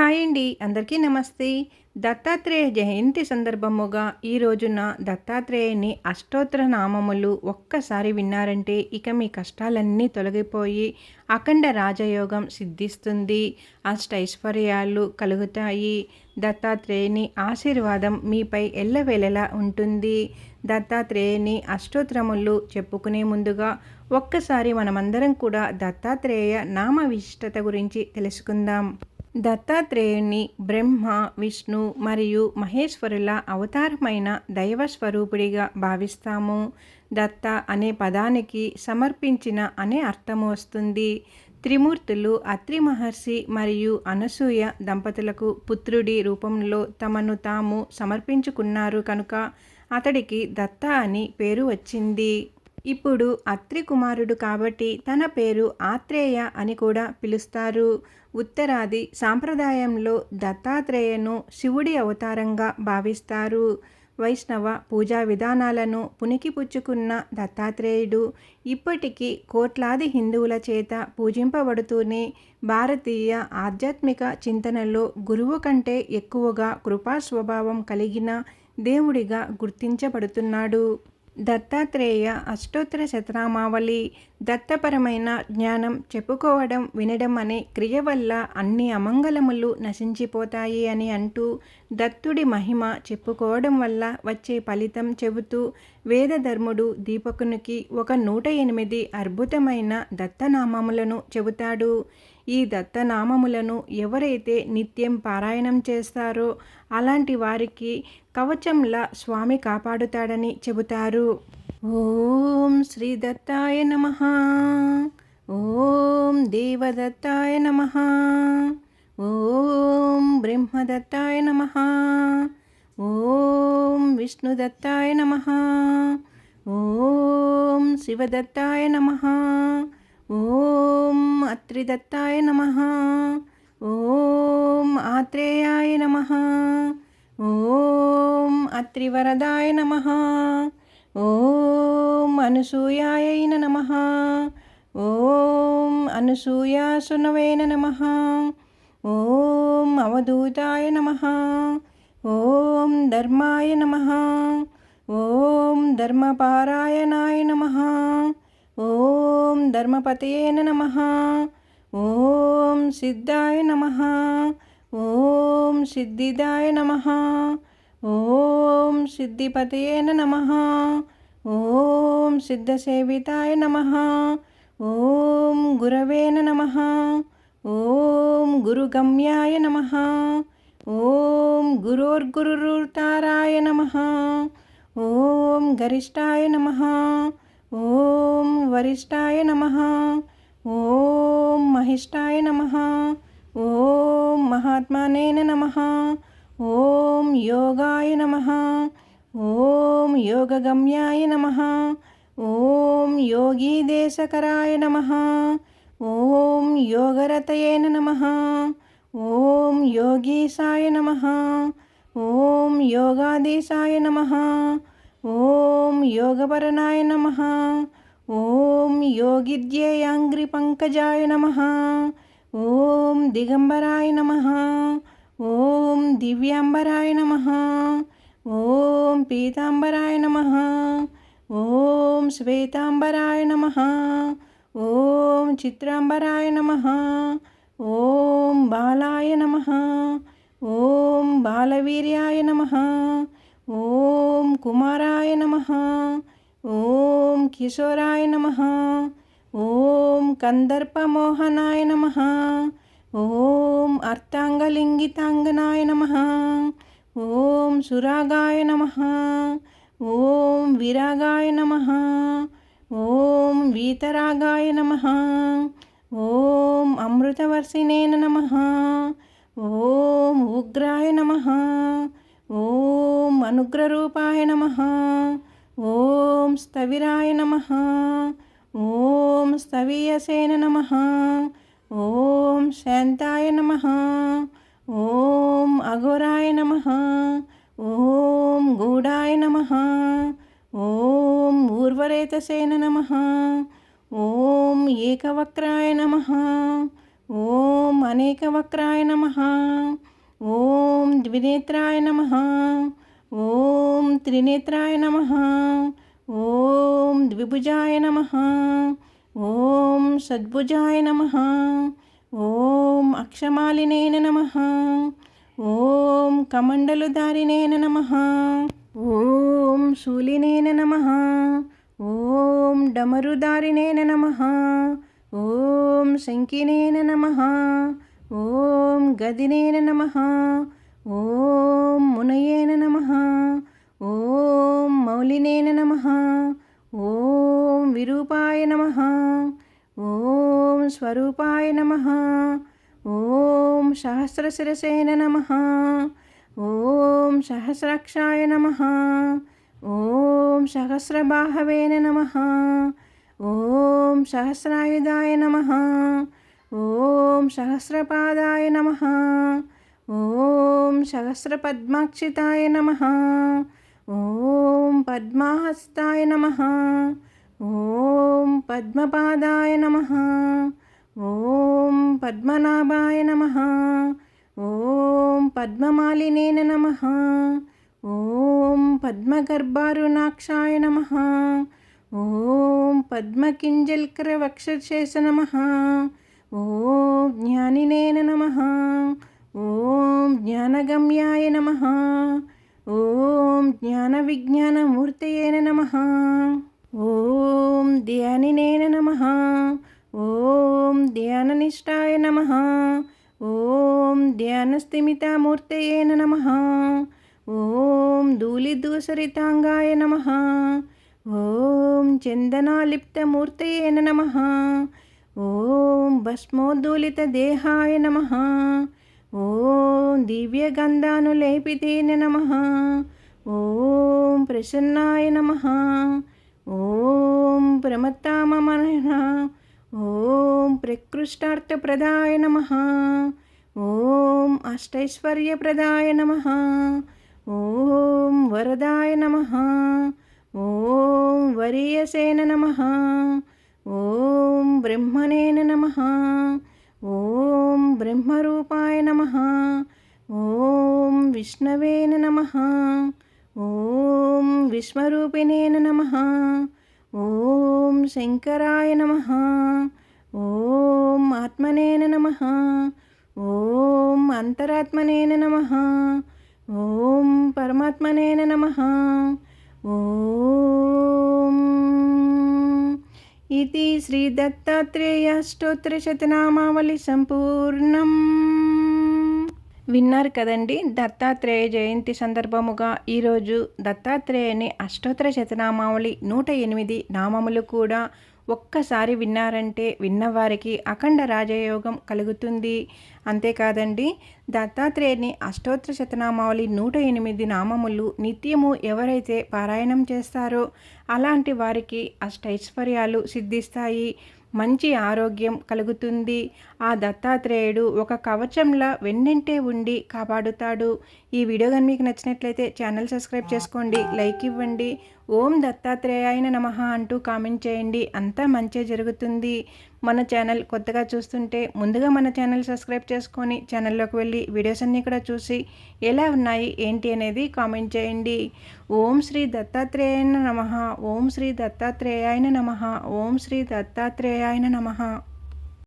Hi అండి. అందరికీ నమస్తే. దత్తాత్రేయ జయంతి సందర్భముగా ఈ రోజున దత్తాత్రేయుని అష్టోత్తర నామములు ఒక్కసారి విన్నారంటే ఇక మీ కష్టాలన్నీ తొలగిపోయి అఖండ రాజయోగం సిద్ధిస్తుంది. అష్టైశ్వర్యాలు కలుగుతాయి. దత్తాత్రేయుని ఆశీర్వాదం మీపై ఎల్లవేళలా ఉంటుంది. దత్తాత్రేయుని అష్టోత్తరములు చెప్పుకునే ముందుగా ఒక్కసారి మనమందరం కూడా దత్తాత్రేయ నామ విశిష్టత గురించి తెలుసుకుందాం. దత్తాత్రేయుణ్ణి బ్రహ్మ విష్ణు మరియు మహేశ్వరుల అవతారమైన దైవస్వరూపుడిగా భావిస్తాము. దత్త అనే పదానికి సమర్పించిన అనే అర్థం వస్తుంది. త్రిమూర్తులు అత్రి మహర్షి మరియు అనసూయ దంపతులకు పుత్రుడి రూపంలో తమను తాము సమర్పించుకున్నారు కనుక అతడికి దత్త అని పేరు వచ్చింది. ఇప్పుడు అత్రి కుమారుడు కాబట్టి తన పేరు ఆత్రేయ అని కూడా పిలుస్తారు. ఉత్తరాది సాంప్రదాయంలో దత్తాత్రేయను శివుడి అవతారంగా భావిస్తారు. వైష్ణవ పూజా విధానాలను పుణికిపుచ్చుకున్న దత్తాత్రేయుడు ఇప్పటికీ కోట్లాది హిందువుల చేత పూజింపబడుతూనే భారతీయ ఆధ్యాత్మిక చింతనలో గురువు కంటే ఎక్కువగా కృపా స్వభావం కలిగిన దేవుడిగా గుర్తించబడుతున్నాడు. దత్తాత్రేయ అష్టోత్తర శతనామావళి దత్తపరమైన జ్ఞానం చెప్పుకోవడం వినడం అనే క్రియ వల్ల అన్ని అమంగళములు నశించిపోతాయి అని అంటూ దత్తుడి మహిమ చెప్పుకోవడం వల్ల వచ్చే ఫలితం చెబుతూ వేదధర్ముడు దీపకునికి ఒక నూట ఎనిమిది అద్భుతమైన దత్తనామములను చెబుతాడు. ఈ దత్తనామములను ఎవరైతే నిత్యం పారాయణం చేస్తారో అలాంటి వారికి కవచంలా స్వామి కాపాడుతాడని చెబుతారు. ఓం శ్రీ దత్తాయ నమ. ఓం దేవదత్తాయ నమ. ఓం బ్రహ్మదత్తాయ నమ. ఓం విష్ణుదత్తాయ నమ. ఓం శివదత్తాయ నమ. ఓం అత్రిదత్తాయ నమ. ఓం ఆత్రేయాయ నమ. ఓం అత్రివరదాయ నమ. ఓం అనసూయాయైన నమ. ఓం అనసూయాసునవేన నమ. ఓం అవధూతాయ నమ. ఓం ధర్మాయ నమ. ఓం ధర్మపారాయణాయ నమ. ఓం ధర్మపతయేన నమ. ఓం సిద్ధాయ నమ. ఓం సిద్ధిదాయ నమ. ఓం సిద్ధిపతయే నమ. ఓం సిద్ధసేవితాయ నమ. ఓం గురవేన నమ. ఓం గురుగమ్యాయ నమ. ఓం గురోర్గురుతారాయ నమ. ఓం గరిష్టాయ నమ. ఓం వరిష్టాయ నమ. ఓం మహిష్టాయ నమ. ఓం మహాత్మానేన నమ. ఓం యోగాయ నమ. ఓం యోగగమ్యాయ నమ. ఓం యోగీదేశకరాయ నమ. ఓం యోగరతయే నమ. ఓం యోగీశాయ నమ. ఓం యోగాదేశాయ నమ. ఓం యోగపరణాయ నమ. ఓం యోగిధ్యేయాంగ్రి పంకజాయ నమ. ఓం దిగంబరాయ నమ. ఓం దివ్యాంబరాయ నమ. ఓం పీతాంబరాయ నమ. ఓం శ్వేతాంబరాయ నమ. ఓం చిత్రాంబరాయ నమ. ఓం బాలాయ నమ. ఓం బాలవీర్యాయ నమ. ఓం కుమారాయ నమ. ఓం కిశోరాయ నమ. ఓం కందర్పమోహనాయ నమ. ఓం అర్థాంగలింగితాంగనాయ నమ. ఓం సురాగాయ నమ. ఓం విరాగాయ నమ. ఓం వీతరాగాయ నమ. ఓం అమృతవర్షిణేన నమ. ఓం ఉగ్రాయ నమ. ఓం అనుగ్రరూపాయ నమ. ఓం స్థవిరాయ నమ. ఓం స్థవీయసేన నమ. ఓం శాంతాయ నమ. ఓం అఘోరాయ నమ. ఓం గూఢాయ నమ. ఓం ఊర్వరేతసేన నమ. ఓం ఏకవక్రాయ నమ. ఓం అనేకవక్రాయ నమ. ఓం ద్వినేత్రాయ నమ. ఓం త్రినేత్రాయ నమ. ఓం ద్విభుజాయ నమ. ఓం సద్భుజాయ నమ. ఓం అక్షమాలినేన నమ. ఓం కమండలుదారినేన నమ. ఓం శూలినేన నమ. ఓం డమరుదారినేన నమ. ఓం శంకినేన నమ. ఓం గదినేన నమ. ఓం మునయేన నమ. ఓం మౌలినేన నమ. ఓం విరూపాయ నమ. ఓం స్వరూపాయ నమ. ఓం సహస్రశిరసేన నమ. ఓం సహస్రాక్షాయ నమ. ఓం సహస్రబాహవేన నమ. ఓం సహస్రాయుధాయ నమ. ఓం సహస్రపాదాయ నమ. ఓం సహస్రపద్మాక్షితాయ నమ. ఓం పద్మాహస్తాయ నమ. ఓం పద్మపాదాయ నమ. ఓం పద్మనాభాయ నమ. ఓం పద్మమాలినేన నమ. ఓం పద్మగర్భారుణాక్షాయ నమ. ఓం పద్మకింజల్కరవక్షశేష నమ. ఓం జ్ఞానినేన నమ. ఓం జ్ఞానగమ్యాయ నమ. ఓం జ్ఞానవిజ్ఞానమూర్తయేన నమ. ఓం ధ్యానినేన నమ. ఓం ధ్యాననిష్టాయ నమ. ఓం ధ్యానస్థిమితామూర్తయేన నమ. ఓం ధూళిదూసరితాంగాయ నమ. ఓం చందనాలిప్తమూర్తయే నమ. ఓం భస్మోద్దూలితదేహాయ నమ. ఓం దివ్యగంధానులేపితేన నమ. ఓం ప్రసన్నాయ నమ. ఓం ప్రమత్తామన ఓం ప్రకృష్టార్థప్రదాయ నమ ఓం అష్టైశ్వర్యప్రదాయ నమ ఓం వరదాయ నమ ఓం వరీయసేన నమ ఓం బ్రహ్మణేన నమ ఓం బ్రహ్మరూపాయ నమ ఓం విష్ణవేన నమ ఓం విశ్వరూపిణేన నమ. ఓం శంకరాయ నమ. ఓం ఆత్మనేన నమ. ఓం అంతరాత్మనేన నమ. ఓం పరమాత్మనేన నమ. ఓం ఇది శ్రీ దత్తాత్రేయ స్తోత్రశతనామావళి సంపూర్ణం. విన్నారు కదండి. దత్తాత్రేయ జయంతి సందర్భముగా ఈరోజు దత్తాత్రేయని అష్టోత్తర శతనామావళి నూట ఎనిమిది నామములు కూడా ఒక్కసారి విన్నారంటే విన్నవారికి అఖండ రాజయోగం కలుగుతుంది. అంతేకాదండి దత్తాత్రేయుని అష్టోత్తర శతనామావళి నూట ఎనిమిది నామములు నిత్యము ఎవరైతే పారాయణం చేస్తారో అలాంటి వారికి అష్టైశ్వర్యాలు సిద్ధిస్తాయి. మంచి ఆరోగ్యం కలుగుతుంది. ఆ దత్తాత్రేయుడు ఒక కవచంలా వెన్నింటే ఉండి కాపాడుతాడు. ఈ వీడియో కానీ మీకు నచ్చినట్లయితే ఛానల్ సబ్స్క్రైబ్ చేసుకోండి లైక్ ఇవ్వండి. ఓం దత్తాత్రేయాయన నమ అంటూ కామెంట్ చేయండి. అంతా మంచి జరుగుతుంది. మన ఛానల్ కొత్తగా చూస్తుంటే ముందుగా మన ఛానల్ సబ్స్క్రైబ్ చేసుకొని ఛానల్లోకి వెళ్ళి వీడియోస్ అన్నీ కూడా చూసి ఎలా ఉన్నాయి ఏంటి అనేది కామెంట్ చేయండి. ఓం శ్రీ దత్తాత్రేయాయన నమ. ఓం శ్రీ దత్తాత్రేయాయన నమ. ఓం శ్రీ దత్తాత్రేయాయన నమ.